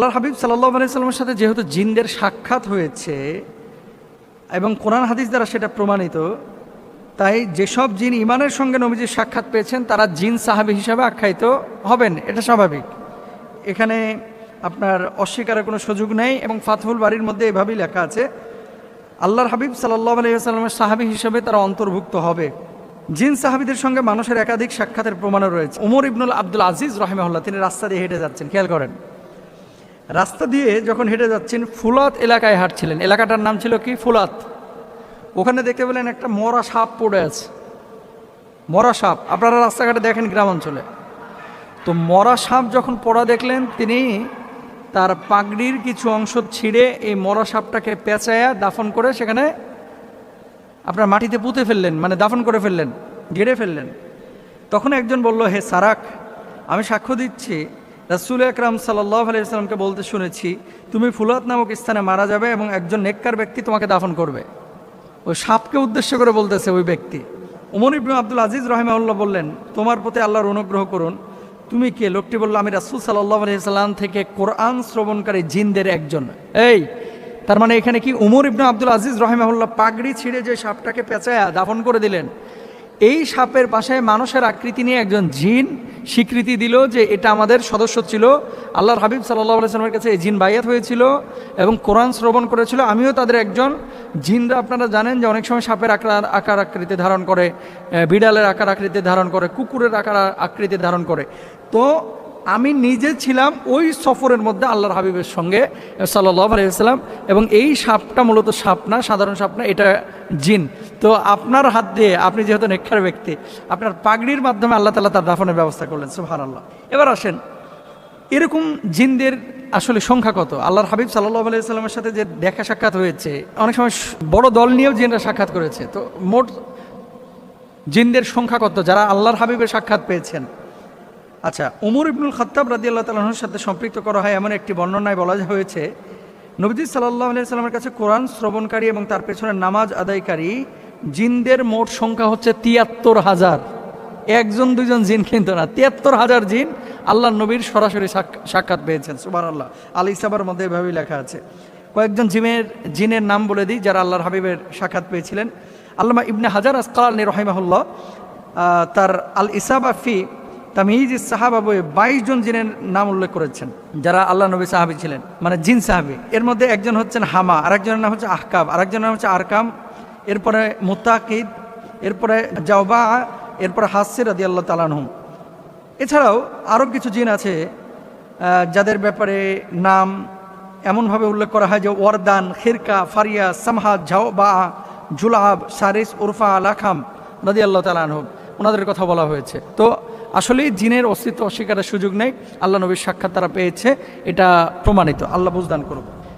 আল্লাহর হাবিব সাল্লাহ আলাইসাল্লামের সাথে যেহেতু জিনদের সাক্ষাৎ হয়েছে এবং কোরআন হাদিস দ্বারা সেটা প্রমাণিত, তাই যেসব জিন ইমানের সঙ্গে নবীজির সাক্ষাৎ পেয়েছেন, তারা জিন সাহাবি হিসাবে আখ্যায়িত হবেন। এটা স্বাভাবিক। এখানে আপনার অস্বীকারের কোনো সুযোগ নেই এবং ফাতহুল বাড়ির মধ্যে এভাবেই লেখা আছে, আল্লাহর হাবিব সাল্লাহ আলাইসাল্লামের সাহাবি হিসেবে তারা অন্তর্ভুক্ত হবে। জিন সাহাবিদের সঙ্গে মানুষের একাধিক সাক্ষাতের প্রমাণও রয়েছে। উমর ইবনুল আব্দুল আজিজ রহমাহুল্লাহ, তিনি রাস্তা দিয়ে হেঁটে যাচ্ছেন, খেয়াল করেন। রাস্তা দিয়ে যখন হেঁটে যাচ্ছেন, ফুলাত এলাকায় হাঁটছিলেন। এলাকাটার নাম ছিল কি? ফুলাত। ওখানে দেখতে পেলেন একটা মরা সাপ পড়ে আছে। মরা সাপ। আপনারা রাস্তাঘাটে দেখেন গ্রাম অঞ্চলে। তো মরা সাপ যখন পড়া দেখলেন, তিনি তার পাগড়ির কিছু অংশ ছিঁড়ে এই মরা সাপটাকে পেঁচায়া দাফন করে সেখানে আপনার মাটিতে পুঁতে ফেললেন মানে দাফন করে ফেললেন, গেড়ে ফেললেন। তখন একজন বলল, হে সারাক, আমি সাক্ষ্য দিচ্ছি রাসুল আকরাম সাল্লাহ আলাইসাল্লামকে বলতে শুনেছি, তুমি ফুলাত নামক স্থানে মারা যাবে এবং একজন নেককার ব্যক্তি তোমাকে দাফন করবে। ওই সাপকে উদ্দেশ্য করে বলতেছে ওই ব্যক্তি। উমর ইবনু আব্দুল আজিজ রহমাউল্লাহ বললেন, তোমার প্রতি আল্লাহর অনুগ্রহ করুন। তুমি কে? লোকটি বলল, আমি রাসুল সাল্লাহ আলাইসাল্লাম থেকে কোরআন শ্রবণকারী জিনদের একজন। এই, তার মানে এখানে কি উমর ইবনু আব্দুল আজিজ রহমাউল্লাহ পাগড়ি ছিঁড়ে যে সাপটাকে পেঁচায়া দাফন করে দিলেন, এই সাপের পাশে মানুষের আকৃতি নিয়ে একজন জিন স্বীকৃতি দিল যে এটা আমাদের সদস্য ছিল। আল্লাহর হাবিব সাল্লাহ সাল্লামের কাছে এই জিন বাইয়াত হয়েছিল এবং কোরআন শ্রবণ করেছিল। আমিও তাদের একজন। জিনরা আপনারা জানেন যে অনেক সময় সাপের আকার আকার আকৃতি ধারণ করে বিড়ালের আকার আকৃতি ধারণ করে, কুকুরের আকার আকৃতি ধারণ করে। তো আমি নিজে ছিলাম ওই সফরের মধ্যে আল্লাহর হাবিবের সঙ্গে সাল্লাহ আলাইসাল্লাম এবং এই সাপটা মূলত সাপ না, সাধারণ সাপ না, এটা জিন। তো আপনার হাত দিয়ে, আপনি যেহেতু নেক্ষার ব্যক্তি, আপনার পাগড়ির মাধ্যমে আল্লাহ তালা তার দাফনের ব্যবস্থা করলেন সুহান আল্লাহ এবার আসেন, এরকম জিনদের আসলে সংখ্যা কত? আল্লাহর হাবিব সাল্লাহ আলাইসাল্লামের সাথে যে দেখা সাক্ষাৎ হয়েছে, অনেক সময় বড় দল নিয়েও জিনরা সাক্ষাৎ করেছে। তো মোট জিনদের সংখ্যা কত? যারা আল্লাহর হাবিবের সাক্ষাৎ পেয়েছেন। আচ্ছা উমর ইবনুল খত্তাব রাদি আল্লাহ তালাহর সাথে সম্পৃক্ত করা হয় এমন একটি বর্ণনায় বলা হয়েছে, নবজি সাল্লাহ সাল্লামের কাছে কোরআন শ্রবণকারী এবং তার পেছনে নামাজ আদায়কারী জিনদের মোট সংখ্যা হচ্ছে তিয়াত্তর হাজার। একজন, দুইজন জিন কিন্তু না, তিয়াত্তর হাজার জিন আল্লাহ নবীর সরাসরি সাক্ষা- সাক্ষাৎ পেয়েছেন সুবান আল্লাহ আলী সাবার মধ্যে এভাবেই লেখা আছে। কয়েকজন জিমের, জিনের নাম বলে দিই যারা আল্লাহর হাবিবের সাক্ষাৎ পেয়েছিলেন। আল্লামা ইবনে হাজার আসকাল রহিমাহুল্লাহ তার আল ইসাবা ফি তামিজ সাহাবা বাইশ জন জিনের নাম উল্লেখ করেছেন, যারা আল্লাহ নবী সাহাবি ছিলেন মানে জিন সাহাবি। এর মধ্যে একজন হচ্ছেন হামা, আরেকজনের নাম হচ্ছে আহকাব, আরেকজনের নাম হচ্ছে আরকাম, এরপরে মুতাকিদ, এরপরে জাওবা, এরপরে হাসির আদি আল্লাহ তালানহুম এছাড়াও আরও কিছু জিন আছে যাদের ব্যাপারে নাম এমনভাবে উল্লেখ করা হয় যে ওয়ারদান, খিরকা, ফারিয়া, সামহা ঝাওবা জুলাব, সারিস, উরফা, লাখাম নদী আল্লাহ তালানহম ওনাদের কথা বলা হয়েছে। তো আসলেই জিনের অস্তিত্ব অস্বীকারের সুযোগ নেই। আল্লাহ নবীর সাক্ষাৎ তারা পেয়েছে, এটা প্রমাণিত। আল্লাহ বুঝদান করুক।